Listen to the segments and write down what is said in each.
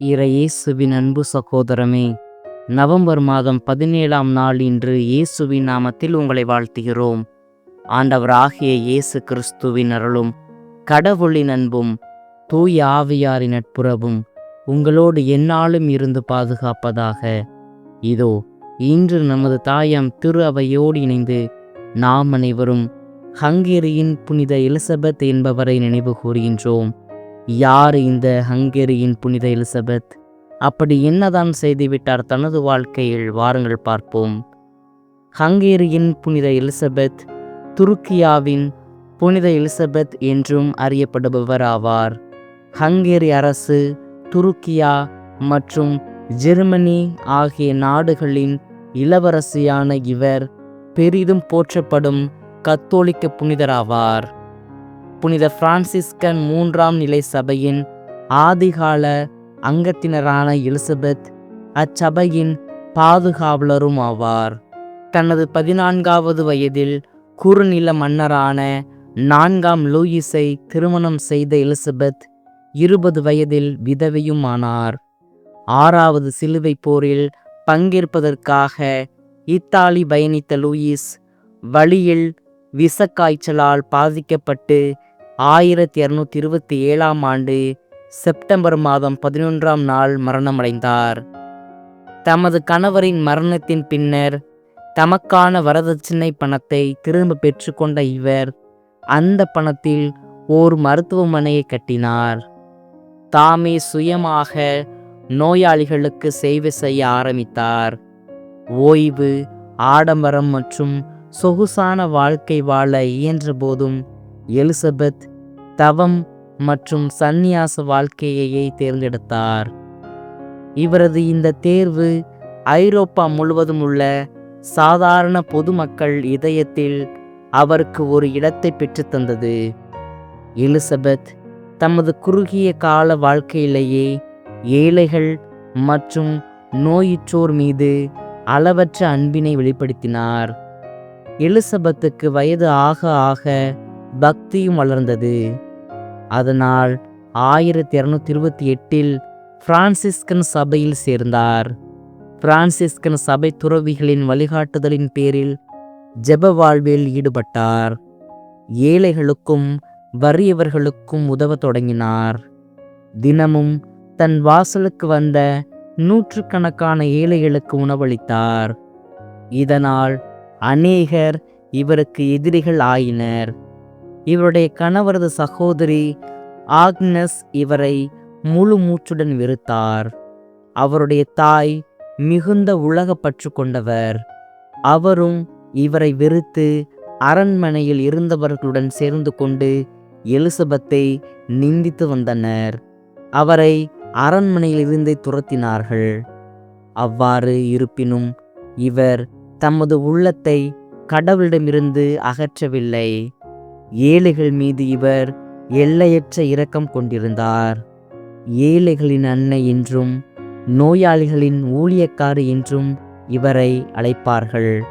இறையேசுவின் அன்பு சகோதரமே நவம்பர் மாதம் பதினேழாம் நாள் இன்று இயேசுவின் நாமத்தில் உங்களை வாழ்த்துகிறோம். ஆண்டவராகிய இயேசு கிறிஸ்துவின் அருளும் கடவுளின் அன்பும் தூய ஆவியாரின் நட்புறவும் உங்களோடு எந்நாளும் இருந்து பாதுகாப்பதாக. இதோ இன்று நமது தாயம் திரு அவையோடு இணைந்து நாம் அனைவரும் ஹங்கேரியின் புனித எலிசபெத் என்பவரை நினைவு கூறுகின்றோம். யார் இந்த ஹங்கேரியின் புனித எலிசபெத்? அப்படி என்னதான் செய்துவிட்டார் தனது வாழ்க்கையில்? வாருங்கள் பார்ப்போம். ஹங்கேரியின் புனித எலிசபெத் துருக்கியாவின் புனித எலிசபெத் என்றும் அறியப்படுபவர் ஆவார் ஹங்கேரி அரசு துருக்கியா மற்றும் ஜெர்மனி ஆகிய நாடுகளின் இளவரசியான இவர் பெரிதும் போற்றப்படும் கத்தோலிக்க புனிதராவார். புனித பிரான்சிஸ்கன் மூன்றாம் நிலை சபையின் ஆதிகால அங்கத்தினரான எலிசபெத் அச்சபையின் பாதுகாவலரும் ஆவார். தனது பதினான்காவது வயதில் குறுநில மன்னரான நான்காம் லூயிஸை திருமணம் செய்த எலிசபெத் இருபது வயதில் விதவையும் ஆனார் ஆறாவது சிலுவை போரில் பங்கேற்பதற்காக இத்தாலி பயணித்த லூயிஸ் வழியில் விஷக்காய்ச்சலால் பாதிக்கப்பட்டு ஆயிரத்தி இரநூத்தி இருபத்தி ஏழாம் ஆண்டு செப்டம்பர் மாதம் பதினொன்றாம் நாள் மரணமடைந்தார். தமது கணவரின் மரணத்தின் பின்னர் தமக்கான வரதட்சணை பணத்தை திரும்ப பெற்றுக்கொண்ட இவர் அந்த பணத்தில் ஓர் மருத்துவமனையை கட்டினார். தாமே சுயமாக நோயாளிகளுக்கு சேவை செய்ய ஆரம்பித்தார். ஓய்வு ஆடம்பரம் மற்றும் சொகுசான வாழ்க்கை வாழ இயன்ற போதும் எலிசபெத் தவம் மற்றும் சந்நியாச வாழ்க்கையையே தேர்ந்தெடுத்தார். இவரது இந்த தேர்வு ஐரோப்பா முழுவதும் உள்ள சாதாரண பொதுமக்கள் இதயத்தில் அவருக்கு ஒரு இடத்தை பெற்றுத்தந்தது எலிசபெத் தமது குறுகிய கால வாழ்க்கையிலேயே ஏழைகள் மற்றும் நோயுற்றோர் மீது அளவற்ற அன்பினை வெளிப்படுத்தினார். எலிசபெத்துக்கு வயது ஆக ஆக பக்தியும் வளர்ந்தது. அதனால் ஆயிரத்தி இரநூத்தி இருபத்தி எட்டில் பிரான்சிஸ்கன் சபையில் சேர்ந்தார். பிரான்சிஸ்கன் சபை துறவிகளின் வழிகாட்டுதலின் பேரில் ஜெப வாழ்வில் ஈடுபட்டார். ஏழைகளுக்கும் வறியவர்களுக்கும் உதவ தொடங்கினார். தினமும் தன் வாசலுக்கு வந்த நூற்றுக்கணக்கான ஏழைகளுக்கு உணவளித்தார். இதனால் அநேகர் இவருக்கு எதிரிகள் ஆயினர். இவருடைய கணவரது சகோதரி ஆக்னஸ் இவரை முழு மூச்சுடன் வெறுத்தார். அவருடைய தாய் மிகுந்த உலக பற்று கொண்டவர். அவரும் இவரை வெறுத்து அரண்மனையில் இருந்தவர்களுடன் சேர்ந்து கொண்டு எலிசபெத்தை நிந்தித்து வந்தனர். அவரை அரண்மனையில் இருந்தே துரத்தினார்கள். அவ்வாறு இருப்பினும் இவர் தமது உள்ளத்தை கடவுளிடமிருந்து அகற்றவில்லை. ஏழைகள் மீது இவர் எல்லையற்ற இரக்கம் கொண்டிருந்தார். ஏழைகளின் அன்னை என்றும் நோயாளிகளின் ஊழியக்காரு என்றும் இவரை அழைப்பார்கள்.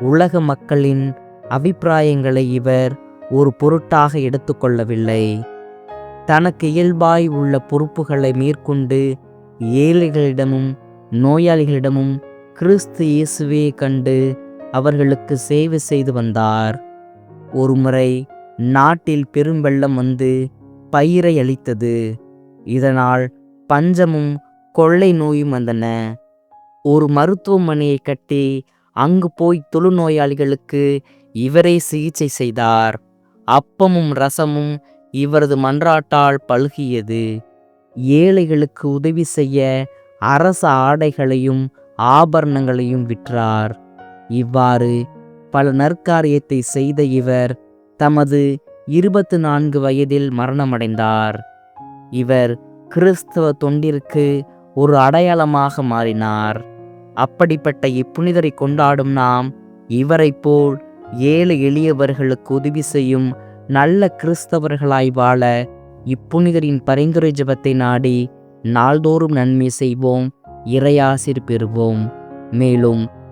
உலக மக்களின் அபிப்பிராயங்களை இவர் ஒரு பொருட்டாக எடுத்துக்கொள்ளவில்லை. தனக்கு இயல்பாய் உள்ள பொறுப்புகளை மேற்கொண்டு ஏழைகளிடமும் நோயாளிகளிடமும் கிறிஸ்து இயேசுவே கண்டு அவர்களுக்கு சேவை செய்து வந்தார். ஒருமுறை நாட்டில் பெரும் வெள்ளம் வந்து பயிரை அளித்தது இதனால் பஞ்சமும் கொள்ளை நோயும் வந்தன. ஒரு மருத்துவமனையை கட்டி அங்கு போய் தொழுநோயாளிகளுக்கு இவரே சிகிச்சை செய்தார். அப்பமும் ரசமும் இவரது மன்றாட்டால் பழுகியது. ஏழைகளுக்கு உதவி செய்ய அரச ஆடைகளையும் ஆபரணங்களையும் விற்றார். இவ்வாறு பல நற்காரியத்தை செய்த இவர் தமது இருபத்து நான்கு வயதில் மரணமடைந்தார். இவர் கிறிஸ்தவ தொண்டிற்கு ஒரு அடையாளமாக மாறினார். அப்படிப்பட்ட இப்புனிதரை கொண்டாடும் நாம் இவரைப் போல் ஏழை எளியவர்களுக்கு உதவி செய்யும் நல்ல கிறிஸ்தவர்களாய் வாழ இப்புனிதரின் பரிந்துரை ஜபத்தை நாடி நாள்தோறும் நன்மை செய்வோம் இறையாசிர் பெறுவோம். மேலும்